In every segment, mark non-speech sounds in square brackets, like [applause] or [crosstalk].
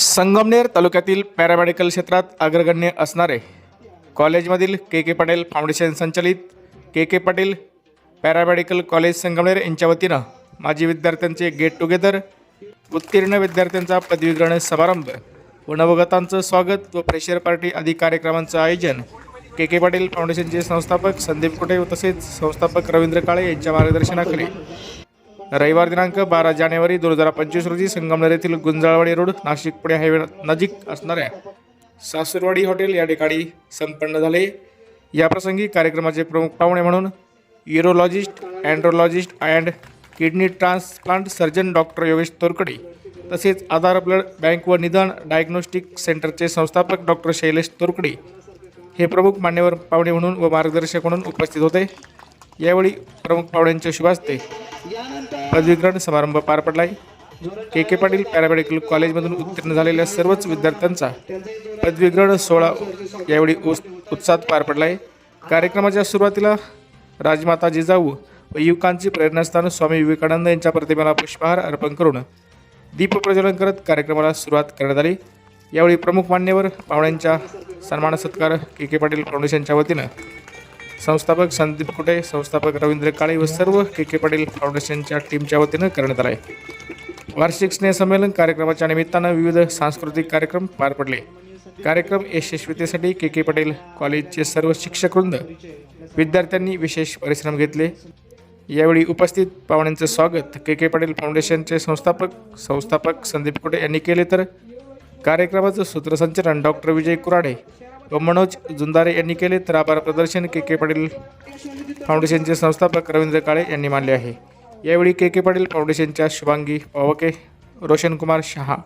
संगमनेर तालुक्यातील पॅरामेडिकल क्षेत्रात अग्रगण्य असणारे कॉलेजमधील के के पटेल फाउंडेशन संचलित K K Patil paramedical college Sangamner यांच्या वतीनं माजी विद्यार्थ्यांचे गेट टुगेदर उत्तीर्ण विद्यार्थ्यांचा पदवीग्रहण समारंभ व नवगतांचं स्वागत व फ्रेशर पार्टी आदी कार्यक्रमांचं आयोजन के के पाटील फाउंडेशनचे संस्थापक संदीप कुटे व तसेच संस्थापक रवींद्र काळे यांच्या मार्गदर्शनाखाली. रविवार दिनांक बारा जानेवारी दोन हजार पंचवीस रोजी संगमनेर येथील गुंजाळवाडी रोड नाशिक पुणे हायवे नजीक असणाऱ्या सासूरवाडी हॉटेल या ठिकाणी संपन्न झाले. याप्रसंगी कार्यक्रमाचे प्रमुख पाहुणे म्हणून urologist andrologist and kidney transplant surgeon doctor Yogesh Torkade तसेच आधार ब्लड बँक व निदान डायग्नोस्टिक सेंटरचे संस्थापक डॉक्टर शैलेश तोरकडे हे प्रमुख मान्यवर पाहुणे म्हणून व मार्गदर्शक म्हणून उपस्थित होते. यावेळी प्रमुख पाहुण्यांच्या शुभास्ते पदवीग्रहण समारंभ पार पडलाय. के के पाटील पॅरामेडिकल कॉलेजमधून उत्तीर्ण झालेल्या सर्वच विद्यार्थ्यांचा पदवीग्रहण सोहळा यावेळी उस उत्साहात पार पडलाय. कार्यक्रमाच्या सुरुवातीला राजमाता जिजाऊ व युवकांची प्रेरणास्थान स्वामी विवेकानंद यांच्या प्रतिमेला पुष्पहार अर्पण करून दीपप्रज्वलन करत कार्यक्रमाला सुरुवात करण्यात आली. यावेळी प्रमुख मान्यवर पाहुण्यांच्या सन्मान सत्कार के के पाटील फाउंडेशनच्या वतीनं संस्थापक संदीप कुटे संस्थापक रवींद्र काळे व सर्व के के पाटील फाउंडेशनच्या टीमच्या वतीनं करण्यात आला आहे वार्षिक स्नेहसंमेलन कार्यक्रमाच्या निमित्तानं विविध सांस्कृतिक कार्यक्रम पार पडले. कार्यक्रम यशस्वीतेसाठी के के पाटील कॉलेजचे सर्व शिक्षकवृंद विद्यार्थ्यांनी विशेष परिश्रम घेतले. यावेळी उपस्थित पाहुण्यांचं स्वागत के के पाटील फाउंडेशनचे संस्थापक संस्थापक संदीप कुटे यांनी केले तर कार्यक्रमाचं सूत्रसंचालन डॉक्टर विजय कुराडे व मनोज जुंदारे यांनी केले तर आभार प्रदर्शन के के पाटील फाउंडेशनचे संस्थापक रवींद्र काळे यांनी मानले आहे. यावेळी के के पाटील फाउंडेशनच्या शुभांगी पावके रोशनकुमार शहा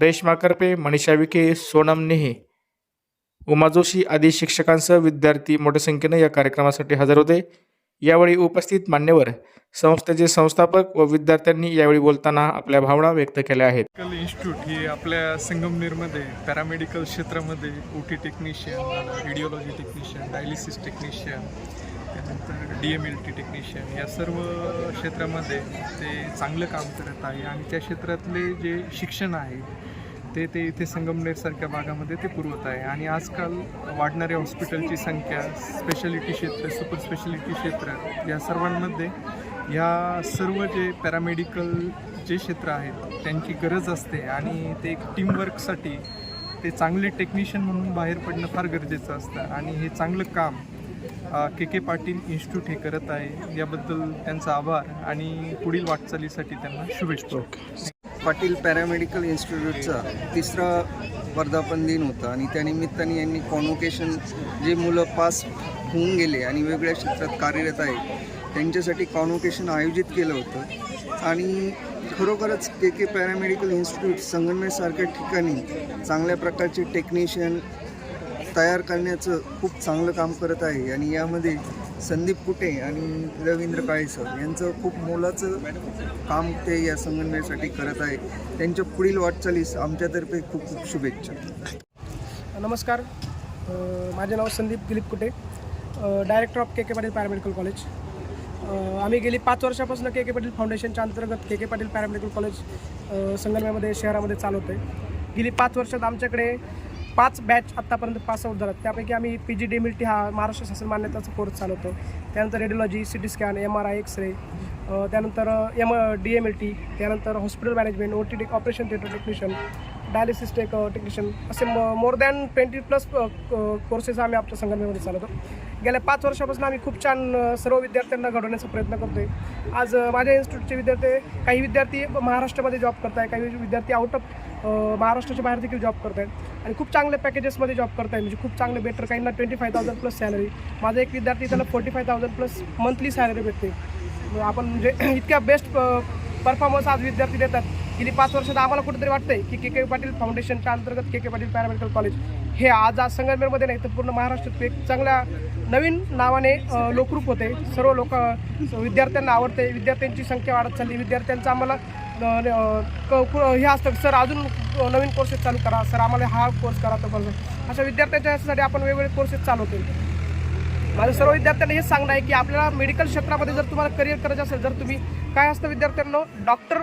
रेश्मा करपे मनीषा विखे सोनम नेहे उमा जोशी आदी शिक्षकांसह विद्यार्थी मोठ्या संख्येनं या कार्यक्रमासाठी हजर होते. यावेळी उपस्थित मान्यवर संस्थेचे संस्थापक व विद्यार्थ्यांनी यावेळी बोलताना आपल्या भावना व्यक्त केल्या आहेत. मेडिकल इन्स्टिट्यूट हे आपल्या संगमनेरमध्ये पॅरामेडिकल क्षेत्रामध्ये O T technician radiology technician dialysis technician त्यानंतर D M L T technician या सर्व क्षेत्रामध्ये ते चांगलं काम करत आहे. आणि त्या क्षेत्रातले जे शिक्षण आहे ते ते इथे संगमनेरसारख्या भागामध्ये ते पुरवत आहे. आणि आजकाल वाढणाऱ्या हॉस्पिटलची संख्या स्पेशालिटी क्षेत्र सुपर स्पेशालिटी क्षेत्र या सर्वांमध्ये ह्या सर्व जे पॅरामेडिकल जे क्षेत्र आहेत त्यांची गरज असते. आणि ते एक टीमवर्कसाठी ते चांगले टेक्निशियन म्हणून बाहेर पडणं फार गरजेचं असतं. आणि हे चांगलं काम के के पाटील इन्स्टिट्यूट हे करत आहे. याबद्दल त्यांचा आभार आणि पुढील वाटचालीसाठी त्यांना शुभेच्छा. पाटील पॅरामेडिकल इन्स्टिट्यूटचा तिसरा वर्धापन दिन होता आणि त्यानिमित्ताने यांनी कॉन्व्होकेशन जे मुलं पास होऊन गेले आणि वेगवेगळ्या क्षेत्रात कार्यरत आहे त्यांच्यासाठी कॉन्व्होकेशन आयोजित केलं होतं. आणि खरोखरच के के पॅरामेडिकल इन्स्टिट्यूट संगमनेरसारख्या ठिकाणी चांगल्या प्रकारचे टेक्निशियन तयार करण्याचं खूप चांगलं काम करत आहे. आणि यामध्ये संदीप कुटे आणि रवींद्र काळे सर यांचं खूप मोलाचं काम ते या संगमनेरसाठी करत आहे. त्यांच्या पुढील वाटचालीस आमच्यातर्फे खूप खूप शुभेच्छा. नमस्कार. माझे नाव Sandeep Dilip Kute. Director of K K Patil paramedical college आम्ही गेली पाच वर्षापासून के के पाटील फाउंडेशनच्या अंतर्गत K K Patil paramedical college अ, शहरामध्ये चालवतो आहे गेली पाच वर्षात आमच्याकडे पाच बॅच आत्तापर्यंत पास झाल्यात. झालात त्यापैकी आम्ही P G D M L T हा महाराष्ट्र शासन मान्यताचा कोर्स चालवतो. त्यानंतर radiology C T scan M R I X ray त्यानंतर M D M L T त्यानंतर hospital management O T T operation theatre technician dialysis tech technician असे more than twenty plus courses आम्ही आमच्या संघटनेमध्ये चालवतो. गेल्या पाच वर्षापासून आम्ही खूप छान सर्व विद्यार्थ्यांना घडवण्याचा प्रयत्न करतो आहे आज माझ्या इन्स्टिट्यूटचे विद्यार्थी काही विद्यार्थी महाराष्ट्रामध्ये जॉब करत आहे काही विद्यार्थी आउट ऑफ महाराष्ट्राच्या बाहेर देखील जॉब करत आहेत आणि खूप चांगल्या पॅकेजेसमध्ये जॉब करत आहे म्हणजे खूप चांगले बेटर काहींना twenty five thousand plus salary माझा एक विद्यार्थी त्याला forty five thousand plus monthly salary भेटते आपण म्हणजे [clears throat] इतक्या बेस्ट परफॉर्मन्स आज विद्यार्थी देतात. गेली पाच वर्षात आम्हाला कुठेतरी वाटतंय की के के पाटील फाउंडेशनच्या अंतर्गत K K Patil paramedical college हे आज आज संगमनेरमध्ये नाही तर पूर्ण महाराष्ट्रात एक चांगल्या नवीन नावाने लोकरूप होते. सर्व लोक विद्यार्थ्यांना आवडते. विद्यार्थ्यांची संख्या वाढत चालली. विद्यार्थ्यांचा आम्हाला हे असतं सर अजून नवीन कोर्सेस चालू करा सर आम्हाला हा कोर्स करा तो बरं अशा विद्यार्थ्यांच्या ह्यासाठी आपण वेगवेगळे कोर्सेस चालवतो माझं सर्व विद्यार्थ्यांना हेच सांगणं आहे की आपल्याला मेडिकल क्षेत्रामध्ये जर तुम्हाला करिअर करायचं असेल जर तुम्ही काय असतं विद्यार्थ्यांना डॉक्टर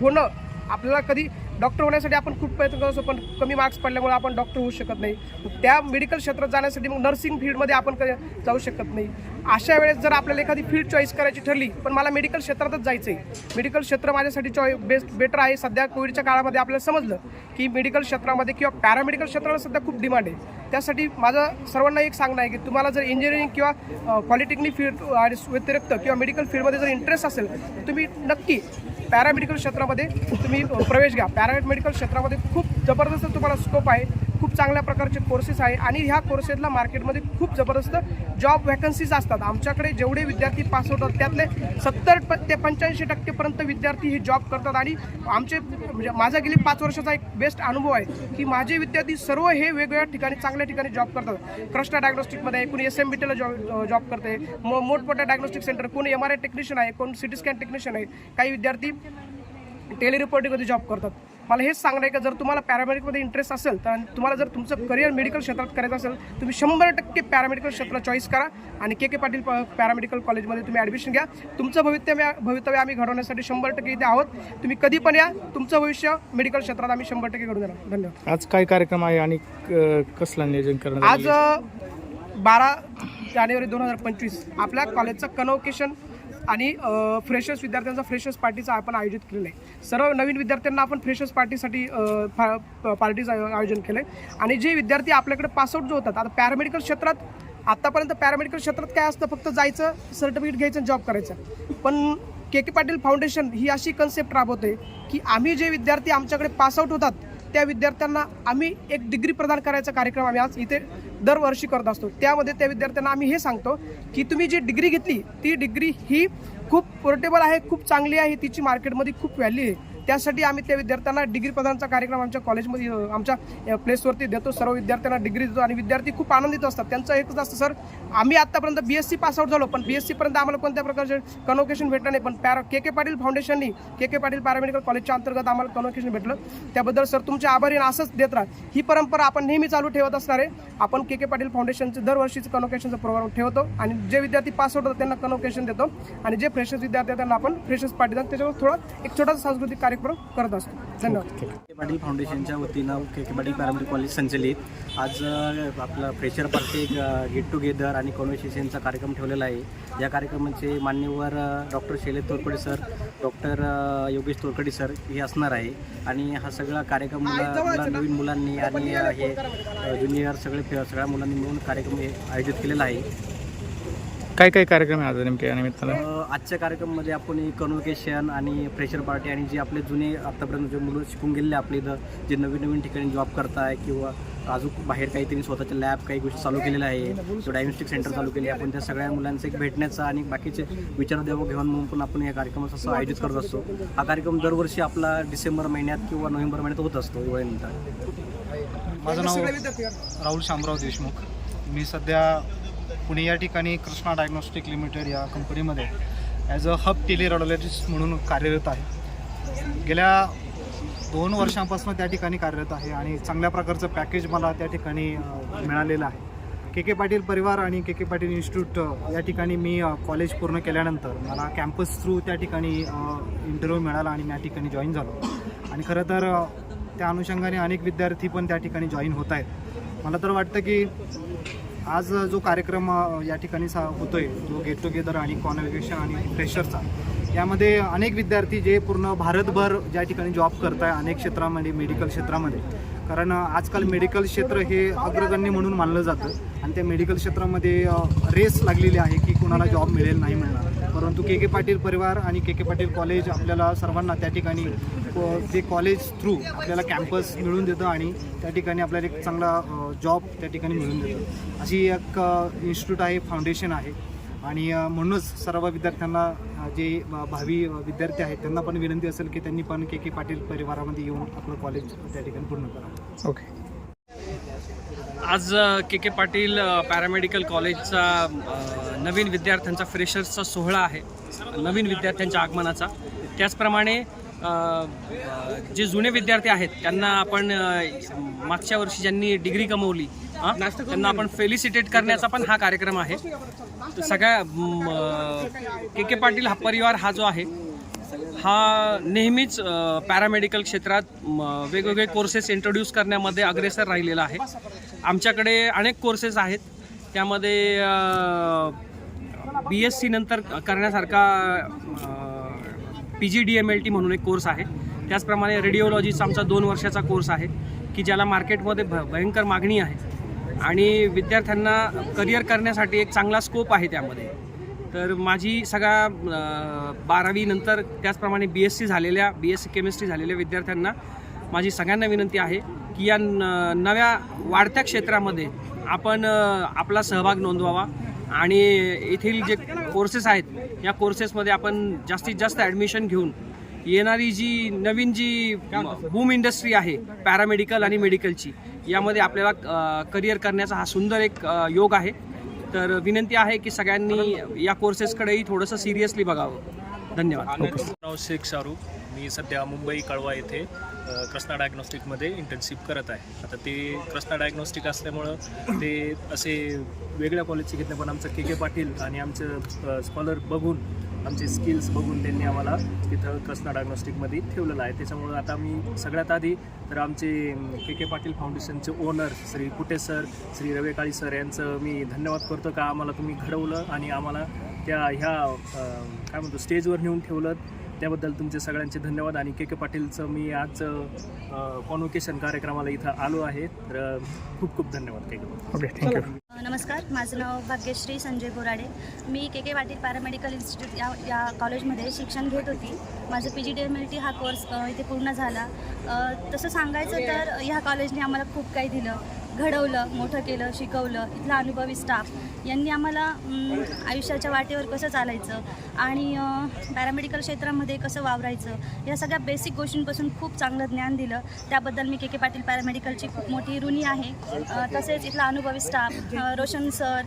होणं आपल्याला कधी डॉक्टर होण्यासाठी आपण खूप प्रयत्न करतो पण कमी मार्क्स पडल्यामुळे आपण डॉक्टर होऊ शकत नाही. त्या मेडिकल क्षेत्रात जाण्यासाठी मग नर्सिंग फील्डमध्ये आपण क- जाऊ शकत नाही. अशा वेळेस जर आपल्याला एखादी फील्ड चॉईस करायची ठरली पण मला मेडिकल क्षेत्रातच जायचं आहे मेडिकल क्षेत्र माझ्यासाठी चॉई बेस्ट बेटर आहे. सध्या कोविडच्या काळामध्ये आपल्याला समजलं की मेडिकल क्षेत्रामध्ये किंवा पॅरामेडिकल क्षेत्राला सध्या खूप डिमांड आहे. त्यासाठी माझं सर्वांना एक सांगणं आहे की तुम्हाला जर इंजिनिअरिंग किंवा पॉलिटेक्निक फील्ड आणि व्यतिरिक्त किंवा मेडिकल फील्डमध्ये जर इंटरेस्ट असेल तर तुम्ही नक्की पॅरामेडिकल क्षेत्रामध्ये तुम्ही प्रवेश घ्या. पॅरामेडिकल क्षेत्रामध्ये खूप जबरदस्त तुम्हाला स्कोप आहे. खूप चांगल्या प्रकारचे कोर्सेस आहे आणि ह्या कोर्सेसला मार्केटमध्ये खूप जबरदस्त जॉब वॅकन्सीज असतात. आमच्याकडे जेवढे विद्यार्थी पास होतात त्यातले सत्तर ते पंच्याऐंशी टक्केपर्यंत विद्यार्थी हे जॉब करतात. आणि आमचे म्हणजे माझा गेली पाच वर्षाचा एक बेस्ट अनुभव आहे की माझे विद्यार्थी सर्व हे वेगवेगळ्या ठिकाणी चांगल्या ठिकाणी जॉब करतात. कृष्णा डायग्नॉस्टिकमध्ये आहे कोणी एस एम बी टीला जॉब जॉब करते मो मोठमोठ्या डायग्नोस्टिक सेंटर कोणी एम आर आय टेक्निशियन आहे कोण सिटी स्कॅन टेक्निशियन आहे काही विद्यार्थी टेलिरिपोर्टिंगमध्ये जॉब करतात. मला हेच सांगणं आहे की जर तुम्हाला पॅरामेडिकमध्ये इंटरेस्ट असेल तर तुम्हाला जर तुमचं करिअर मेडिकल क्षेत्रात करायचं असेल तुम्ही शंभर टक्के पॅरामेडिकल क्षेत्र चॉईस करा आणि के के पाटील पॅरामेडिकल कॉलेजमध्ये तुम्ही ॲडमिशन घ्या. तुमचं भवितव्य भवितव्य आम्ही घडवण्यासाठी शंभर टक्के इथे आहोत. तुम्ही कधी पण या तुमचं भविष्य मेडिकल क्षेत्रात आम्ही शंभर टक्के घडून देणार. धन्यवाद. आज काय कार्यक्रम आहे आणि कसला नियोजन करण्यात आज बारा जानेवारी दोन हजार पंचवीस आपल्या कॉलेजचं कनोकेशन आणि फ्रेशर्स विद्यार्थ्यांचा फ्रेशर्स पार्टीचं आपण आयोजित केलेलं आहे. सर्व नवीन विद्यार्थ्यांना आपण फ्रेशर्स पार्टीसाठी पार्टीचं आयोजन केलं आहे आणि जे विद्यार्थी आपल्याकडे पासआउट जो होतात आता पॅरामेडिकल क्षेत्रात आत्तापर्यंत पॅरामेडिकल क्षेत्रात काय असतं फक्त जायचं सर्टिफिकेट घ्यायचं जॉब करायचं. पण के के पाटील फाउंडेशन ही अशी कन्सेप्ट राबवते की आम्ही जे विद्यार्थी आमच्याकडे पासआउट होतात त्या विद्यार्थ्यांना आम्ही एक डिग्री प्रदान करायचा कार्यक्रम आम्ही आज इथे दरवर्षी करत असतो. त्यामध्ये त्या विद्यार्थ्यांना आम्ही हे सांगतो की तुम्ही जी डिग्री घेतली ती डिग्री ही खूप पोर्टेबल आहे खूप चांगली आहे तिची मार्केटमध्ये खूप व्हॅल्यू आहे. त्यासाठी आम्ही त्या विद्यार्थ्यांना डिग्री प्रदानचा कार्यक्रम आमच्या कॉलेजमध्ये आमच्या प्लेसवरती देतो. सर्व विद्यार्थ्यांना डिग्री देतो आणि विद्यार्थी खूप आनंदित असतात. त्यांचं एकच असतं सर आम्ही आतापर्यंत बी एस सी पासआउट झालो पण बी एस सीपर्यंत आम्हाला कोणत्या प्रकारचे कन्व्होकेशन भेटलं नाही. पण पॅरा के के पाटील फाउंडेशननी के के पाटील पॅरामेडिकल कॉलेजच्या अंतर्गत आम्हाला कन्व्होकेशन भेटलं. त्याबद्दल सर तुमचे आभारी असंच देत राहा. ही परंपरा आपण नेहमी चालू ठेवत असणार आहे. आपण के के पाटील फाउंडेशनचे दरवर्षीचं कनोकेशनचा प्रोग्राम ठेवतो आणि जे विद्यार्थी पास होतात त्यांना कनोकेशन देतो. आणि जे फ्रेशर्स विद्यार्थी आहेत त्यांना आपण फ्रेशर्स पार्टी त्याच्यावर थोडा एक छोटासा सांस्कृतिक कार्यक्रम करत असतो. धन्यवाद. के फाउंडेशनच्या वतीनं के के कॉलेज संचलित. आज आपलं फ्रेशर पार्टी गेट टुगेदर आणि कॉन्व्हर्सेशनचा कार्यक्रम ठेवलेला आहे. या कार्यक्रमाचे मान्यवर doctor Shailesh Torkade sir doctor Yogesh Torkade sir हे असणार आहे. आणि हा सगळा कार्यक्रम मुला नवीन मुलांनी आणि हे ज्युनियर सगळे सगळ्या मुलांनी मिळून कार्यक्रम हे आयोजित केलेला आहे. काय काय कार्यक्रम आहे आज नेमके या निमित्तानं? अ, आजच्या कार्यक्रमामध्ये आपण कन्व्होकेशन आणि फ्रेशर पार्टी आणि जे आपले जुने आत्तापर्यंत जे मुलं शिकून गेलेले आपले इथं जे नवीन नवीन ठिकाणी जॉब करताय किंवा अजून बाहेर काहीतरी स्वतःच्या लॅब काही गोष्टी चालू केलेल्या आहे किंवा डायग्नोस्टिक सेंटर चालू केले आपण त्या सगळ्या मुलांचं एक भेटण्याचा आणि बाकीचे विचार देवं घेऊन म्हणून पण आपण या कार्यक्रमाचं असं आयोजित करत असतो. हा कार्यक्रम दरवर्षी आपला डिसेंबर महिन्यात किंवा नोव्हेंबर महिन्यात होत असतो दिवाळीनंतर माझं नाव राहुल शामराव देशमुख. मी सध्या पुणे या ठिकाणी कृष्णा डायग्नॉस्टिक लिमिटेड या कंपनीमध्ये ॲज अ हब टेलिरेडिओलॉजिस्ट म्हणून कार्यरत आहे. गेल्या दोन वर्षांपासून त्या ठिकाणी कार्यरत आहे आणि चांगल्या प्रकारचं पॅकेज मला त्या ठिकाणी मिळालेलं आहे. के के पाटील परिवार आणि के के पाटील इन्स्टिट्यूट या ठिकाणी मी कॉलेज पूर्ण केल्यानंतर मला कॅम्पस थ्रू त्या ठिकाणी इंटरव्ह्यू मिळाला आणि मी या ठिकाणी जॉईन झालो. आणि खरं तर त्या अनुषंगाने अनेक विद्यार्थी पण त्या ठिकाणी जॉईन होत आहेत. मला तर वाटतं की आज जो कार्यक्रम या ठिकाणी सा होतोय जो गेट टुगेदर आणि कॉन्व्हेकेशन आणि फ्रेशरचा यामध्ये अनेक विद्यार्थी जे पूर्ण भारतभर ज्या ठिकाणी जॉब करत आहे अनेक क्षेत्रामध्ये मेडिकल क्षेत्रामध्ये. कारण आजकाल मेडिकल क्षेत्र हे अग्रगण्य म्हणून मानलं जातं. आणि त्या मेडिकल क्षेत्रामध्ये रेस लागलेली आहे की कुणाला जॉब मिळेल नाही मिळणार. परंतु के के पाटील परिवार आणि के के पाटील कॉलेज आपल्याला सर्वांना त्या ठिकाणी ते जे कॉलेज थ्रू आपल्याला कॅम्पस मिळून देतं आणि त्या ठिकाणी आपल्याला एक चांगला जॉब त्या ठिकाणी मिळून देतं. अशी एक इन्स्टिट्यूट आहे फाउंडेशन आहे. आणि म्हणूनच सर्व विद्यार्थ्यांना जे भावी विद्यार्थी आहेत त्यांना पण विनंती असेल की त्यांनी पण के के पाटील परिवारामध्ये येऊन आपलं कॉलेज त्या ठिकाणी पूर्ण करावं. ओके आज के के पाटील पॅरामेडिकल कॉलेजचा नवीन विद्यार्थ्यांचा फ्रेशर्सचा सोहळा आहे नवीन विद्यार्थ्यांच्या आगमनाचा. त्याचप्रमाणे जे जुने विद्यार्थी आहेत त्यांना आपण मागच्या वर्षी ज्यांनी डिग्री कमवली हा, त्यांना आपण फेलिसिटेट करण्याचा पण हा कार्यक्रम आहे. सगळ्या के के पाटील हा परिवार हा जो आहे हा नेहमीच पॅरामेडिकल क्षेत्रात म, वेगवेगळे कोर्सेस इंट्रोड्यूस करण्यामध्ये अग्रेसर राहिलेला आहे. आमच्याकडे अनेक कोर्सेस आहेत. त्यामध्ये बी एस सी नंतर करण्यासारखा P G D M L T म्हणून एक कोर्स आहे. त्याचप्रमाणे रेडिओलॉजीचा आमचा दोन वर्षाचा कोर्स आहे की ज्याला मार्केटमध्ये भ भयंकर मागणी आहे. आणि विद्यार्थ्यांना करिअर करण्यासाठी एक चांगला स्कोप आहे त्यामध्ये. तर माझी सगळ्या बारावीनंतर बारावी नंतर त्याचप्रमाणे बी एस सी झालेल्या बी एस सी केमिस्ट्री झालेल्या विद्यार्थ्यांना माझी सगळ्यांना विनंती आहे की या न नव्या वाढत्या क्षेत्रामध्ये आपण आपला सहभाग नोंदवावा. आणि येथील जे कोर्सेस आहेत या कोर्सेसमध्ये आपण जास्तीत जास्त ॲडमिशन घेऊन येणारी जी नवीन जी बूम इंडस्ट्री आहे पॅरामेडिकल आणि मेडिकलची यामध्ये आपल्याला करिअर करण्याचा हा सुंदर एक योग आहे. तर विनंती आहे की सगळ्यांनी या कोर्सेसकडेही थोडंसं सिरियसली बघावं. धन्यवाद. नाव शेख शाहरुख. मी सध्या मुंबई कळवा येथे अ, कृष्णा डायग्नॉस्टिकमध्ये इंटर्नशिप करत आहे. आता ते कृष्णा डायग्नॉस्टिक असल्यामुळं ते असे वेगळ्या कॉलेजचे घेतले पण आमचं के के पाटील आणि आमचं स्कॉलर बघून आमचे स्किल्स बघून त्यांनी आम्हाला तिथं कसना डायग्नॉस्टिकमध्ये ठेवलेलं आहे. त्याच्यामुळं आता मी सगळ्यात आधी तर आमचे के के पाटील फाउंडेशनचे owner Shri Kute sir Shri Ravi Kale sir यांचं मी धन्यवाद करतो का आम्हाला तुम्ही घडवलं आणि आम्हाला त्या ह्या काय म्हणतो स्टेजवर नेऊन ठेवलं. त्याबद्दल तुमचे सगळ्यांचे धन्यवाद. आणि के के पाटीलचं मी आज कॉन्व्होकेशन कार्यक्रमाला इथं आलो आहे. तर खूप खूप धन्यवाद के के ओके थँक्यू नमस्कार. माझं नाव भाग्यश्री संजय बोराडे. मी K K Patil paramedical institute या या कॉलेजमध्ये शिक्षण घेत होती. माझं P G D M L T हा कोर्स इथे पूर्ण झाला. तसं सांगायचं तर ह्या कॉलेजने आम्हाला खूप काही दिलं. घडवलं मोठं केलं शिकवलं इथला अनुभवी स्टाफ यांनी आम्हाला आयुष्याच्या वाटेवर कसं चालायचं आणि पॅरामेडिकल क्षेत्रामध्ये कसं वावरायचं या सगळ्या बेसिक गोष्टींपासून खूप चांगलं ज्ञान दिलं. त्याबद्दल मी के के पाटील पॅरामेडिकलची खूप मोठी ऋणी आहे. तसेच इथला अनुभवी staff Roshan sir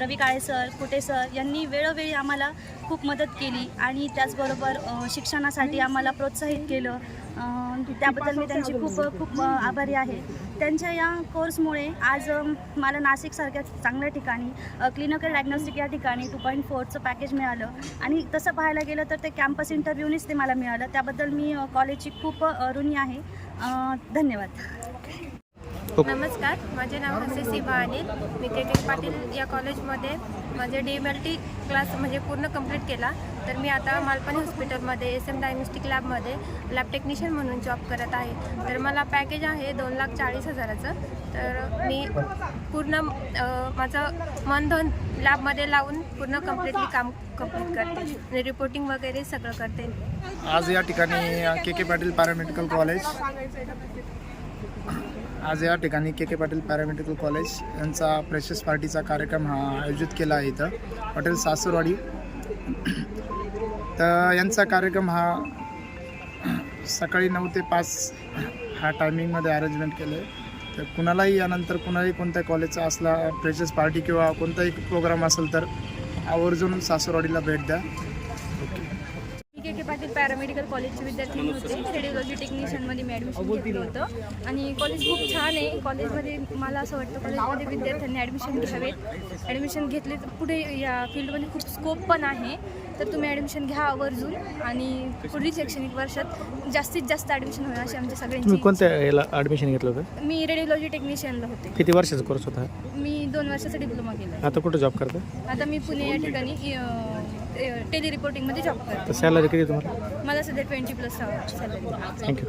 Ravi Kale sir Kute sir यांनी वेळोवेळी आम्हाला खूप मदत केली आणि त्याचबरोबर शिक्षणासाठी आम्हाला प्रोत्साहित केलं. त्याबद्दल मी त्यांची खूप खूप आभारी आहे. त्यांच्या या कोर्समुळे आज मला नाशिकसारख्या चांगल्या ठिकाणी क्लिनिकल डायग्नोस्टिक या ठिकाणी टू पॉईंट फोरचं पॅकेज मिळालं. आणि तसं पाहायला गेलं तर ते कॅम्पस इंटरव्ह्यूनीच ते मला मिळालं. त्याबद्दल मी कॉलेजची खूप ऋणी आहे. धन्यवाद. नमस्कार. माझे नाव हसी अनिल. मी के के पाटील या कॉलेजमध्ये माझे D M L T class म्हणजे पूर्ण कंप्लीट केला. तर मी आता मालपाणी हॉस्पिटलमध्ये एस एम डायग्नोस्टिक लॅबमध्ये लॅब टेक्निशियन म्हणून जॉब करत आहे. तर मला पॅकेज आहे दोन लाख चाळीस हजाराचं. तर मी पूर्ण माझं मनधन लॅबमध्ये लावून पूर्ण कम्प्लिटली काम कंप्लीट करते. रिपोर्टिंग वगैरे सगळं करते. आज या ठिकाणी K K Patil paramedical college आज या ठिकाणी K K Patil paramedical college यांचा फ्रेशर्स पार्टीचा कार्यक्रम हा आयोजित केला आहे इथं. हॉटेल सासूरवाडी. तर यांचा कार्यक्रम हा सकाळी नऊ ते पाच हा टायमिंगमध्ये अरेंजमेंट केलं आहे तर कुणालाही यानंतर कुणालाही कोणत्या कॉलेजचा असला फ्रेशर्स पार्टी किंवा कोणताही प्रोग्राम असेल तर आवर्जून सासूरवाडीला भेट द्या. पॅरामेडिकल कॉलेजचे विद्यार्थी होते. रेडिओलॉजी टेक्निशियनमध्ये मी ॲडमिशन घेतलं होतं. आणि कॉलेज खूप छान आहे. कॉलेजमध्ये मला असं वाटतं कॉलेजमध्ये विद्यार्थ्यांनी ॲडमिशन घ्यावेत. ॲडमिशन घेतले तर पुढे या फील्डमध्ये खूप स्कोप पण आहे. तर तुम्ही ॲडमिशन घ्या आवर्जून आणि पुढील शैक्षणिक वर्षात जास्तीत जास्त ॲडमिशन होईल अशी आमच्या तुम्ही सगळ्यांची कोणत्या याला ॲडमिशन घेतलं होतं? मी रेडिओलॉजी टेक्निशियनला होते. किती वर्षाचा कोर्स होता? मी दोन वर्षाचा डिप्लोमा केला आता कुठं जॉब करता? आता मी पुणे या ठिकाणी टेली रिपोर्टिंगमध्ये जॉब करते. तर सॅलरी किती तुम्हाला? मला सध्या ट्वेंटी प्लस सॅलरी थँक्यू.